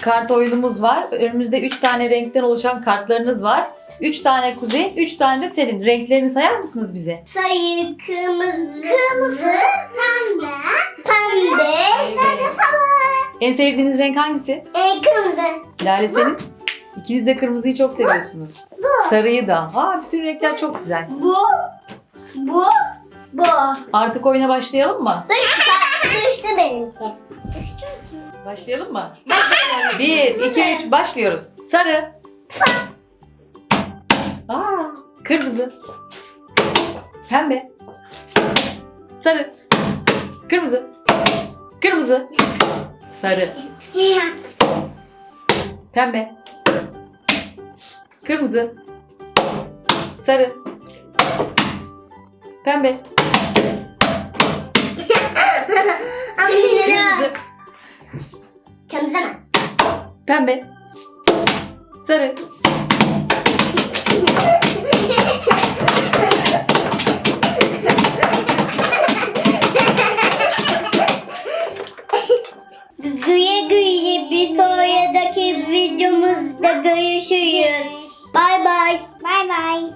Kart oyunumuz var. Önümüzde 3 tane renkten oluşan kartlarınız var. 3 tane Kuzey, 3 tane de senin. Renklerini sayar mısınız bize? Sayı kırmızı, kırmızı, pembe, pembe, sarı sarı. En sevdiğiniz renk hangisi? E, kırmızı. Lale senin? İkiniz de kırmızıyı çok seviyorsunuz. Bu, Sarıyı da. Aa, bütün renkler çok güzel. bu, bu, bu. Artık oyuna başlayalım mı? Düştü, düştü benimki. Başlayalım mı? 1, 2, 3 başlıyoruz. Sarı. Aa, kırmızı. Pembe. Sarı. Kırmızı. Kırmızı. Sarı. Pembe. Kırmızı. Sarı. Pembe. Pembe. Sarı. Güye güye bir sonraki videomuzda görüşürüz. Bay bay. Bay bay.